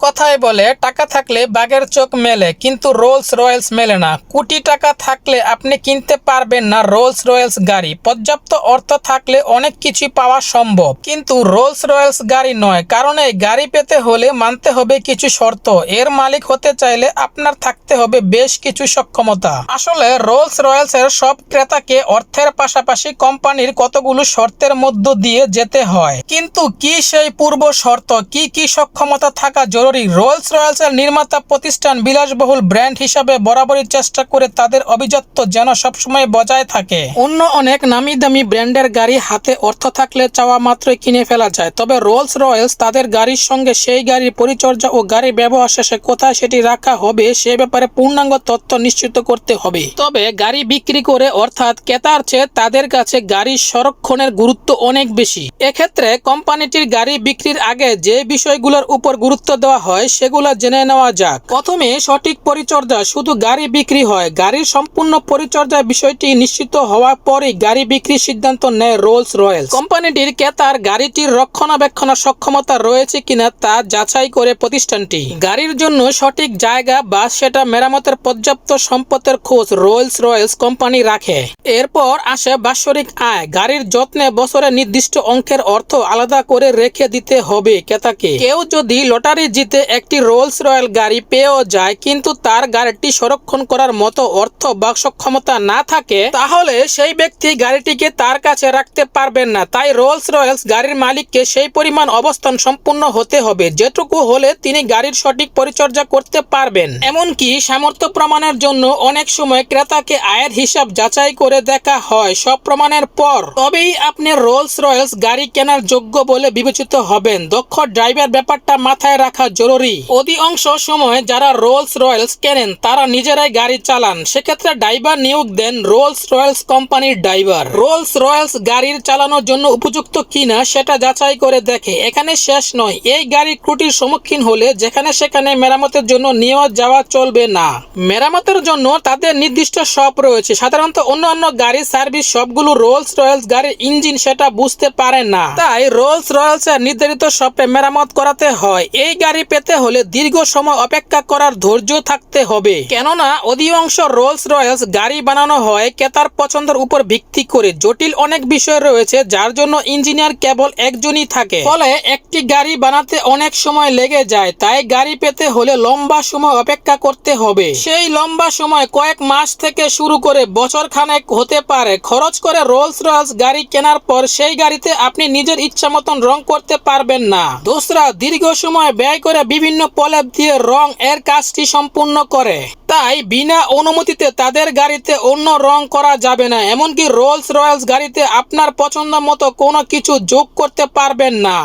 কথায় বলে, টাকা থাকলে বাঘের চোখ মেলে, কিন্তু রোলস রয়েলস মেলে না। কোটি টাকা থাকলে আপনি কিনতে পারবেন না রোলস রয়েলস গাড়ি। পর্যাপ্ত অর্থ থাকলে অনেক কিছু পাওয়া সম্ভব। কিন্তু রোলস রয়েলস গাড়ি নয়, কারণ এই গাড়ি পেতে হলে মানতে হবে কিছু শর্ত। এর মালিক হতে চাইলে আপনার থাকতে হবে বেশ কিছু সক্ষমতা। আসলে রোলস রয়েলস এর সব ক্রেতাকে অর্থের পাশাপাশি কোম্পানির কতগুলো শর্তের মধ্য দিয়ে যেতে হয়। কিন্তু কি সেই পূর্ব শর্ত? কি কি সক্ষমতা থাকা জরুরি? রোলস রয়েলস এর নির্মাতা প্রতিষ্ঠান বিলাসবহুল ব্র্যান্ড হিসাবে বরাবরই চেষ্টা করে তাদের অভিজাত্য যেন সবসময় বজায় থাকে। অন্য অনেক নামি দামি ব্র্যান্ডের গাড়ি হাতে অর্থ থাকলে চাওয়া মাত্রই কিনে ফেলা যায়। তবে রোলস রয়েলস তাদের গাড়ির সঙ্গে সেই গাড়ির পরিচর্যা ও গাড়ি ব্যবহার শেষে কোথায় সেটি রাখা হবে সে ব্যাপারে পূর্ণাঙ্গ তথ্য নিশ্চিত করতে হবে। তবে গাড়ি বিক্রি করে অর্থাৎ ক্রেতার চেয়ে তাদের কাছে গাড়ির সংরক্ষণের গুরুত্ব অনেক বেশি। এক্ষেত্রে কোম্পানিটির গাড়ি বিক্রির আগে যে বিষয়গুলোর উপর গুরুত্ব দেওয়া হয়, সেগুলো জেনে নেওয়া যাক। প্রথমে সঠিক পরিচর্যা, শুধু গাড়ি বিক্রি হয়। গাড়ির সম্পূর্ণ পরিচর্যা বিষয়টি নিশ্চিত হওয়ার পরই গাড়ি বিক্রির সিদ্ধান্ত নেয় রোলস রয়েলস কোম্পানিটির ক্রেতার গাড়িটির রক্ষণাবেক্ষণের সক্ষমতা রয়েছে কিনা তা যাচাই করে প্রতিষ্ঠানটি। গাড়ির জন্য সঠিক জায়গা বা সেটা মেরামতের পর্যাপ্ত সম্পদের খোঁজ রোলস রয়েলস কোম্পানি রাখে। এরপর আসে বাৎসরিক আয়। গাড়ির যত্নে বছরে নির্দিষ্ট অঙ্কের অর্থ আলাদা করে রেখে দিতে হবে ক্রেতাকে। কেউ যদি লটারি জিতে একটি রোলস রয়্যাল গাড়ি পেয়েও যায়, কিন্তু তার গাড়িটি সংরক্ষণ করার মতো অর্থ বা সক্ষমতা না থাকে, তাহলে সেই ব্যক্তি গাড়িটিকে তার কাছে রাখতে পারবেন না। তাই রোলস রয়েলস গাড়ির মালিককে সেই পরিমাণ অবস্থান সম্পূর্ণ হতে হবে, যেটুকু হলে তিনি গাড়ির সঠিক পরিচর্যা করতে পারবেন। এমনকি সামর্থ্য প্রমাণের জন্য অনেক সময় ক্রেতাকে আয়ের হিসাব যাচাই করে দেখা হয়, সব প্রমাণের পর। তবেই আপনি রোলস রয়েলস গাড়ি কেনার যোগ্য বলে বিবেচিত হবেন। দক্ষ ড্রাইভার ব্যাপারটা মাথায় রাখা জরুরি। অধিকাংশ সময় যারা রোলস রয়েলস কেনেন, তারা নিজেরাই গাড়ি চালান। সেক্ষেত্রে ড্রাইভার নিয়োগ দেন রোলস রয়েলস কোম্পানির ড্রাইভার। রোলস রয়েলস গাড়ির চালানোর জন্য উপযুক্ত কিনা সেটা যাচাই করে দেখে। এখানে শেষ নয়। এই গাড়ির ত্রুটির সম্মুখীন হলে যেখানে সেখানে মেরামতের জন্য নিয়ে যাওয়া চলবে না। মেরামতের জন্য তাদের নির্দিষ্ট শপ রয়েছে। সাধারণত অন্যান্য গাড়ির সার্ভিস সবগুলো রোলস রয়েলস গাড়ির ইঞ্জিন সেটা বুঝতে পারে না। তাই রোলস রয়েলস নির্ধারিত শপে মেরামত করাতে হয়। এই গাড়ি পেতে হলে দীর্ঘ সময় অপেক্ষা করার ধৈর্য থাকতে হবে। কেননা, অধিকাংশ রোলস রয়েলস গাড়ি বানানো হয় ক্রেতার পছন্দের উপর ভিত্তি করে। জটিল অনেক বিষয় রয়েছে, যার জন্য ইঞ্জিনিয়ার কেবল একজনই থাকে। ফলে একটি গাড়ি বানাতে অনেক সময় লেগে যায়, তাই গাড়ি পেতে হলে লম্বা সময় অপেক্ষা করতে হবে। সেই লম্বা সময় কয়েক মাস থেকে শুরু করে বছর খানেক হতে পারে। খরচ করে রোলস রয়েলস গাড়ি কেনার পর সেই গাড়িতে আপনি নিজের ইচ্ছা মতন রং করতে পারবেন না। দোসরা, দীর্ঘ সময় ব্যয় করে বিভিন্ন প্রলেপ দিয়ে রং এর কাজটি সম্পূর্ণ করে। তাই বিনা অনুমতিতে তাদের গাড়িতে অন্য রং করা যাবে না, এমনকি রোলস রয়েলস গাড়িতে আপনার পছন্দ মতো কোনো কিছু যোগ করতে পারবেন না।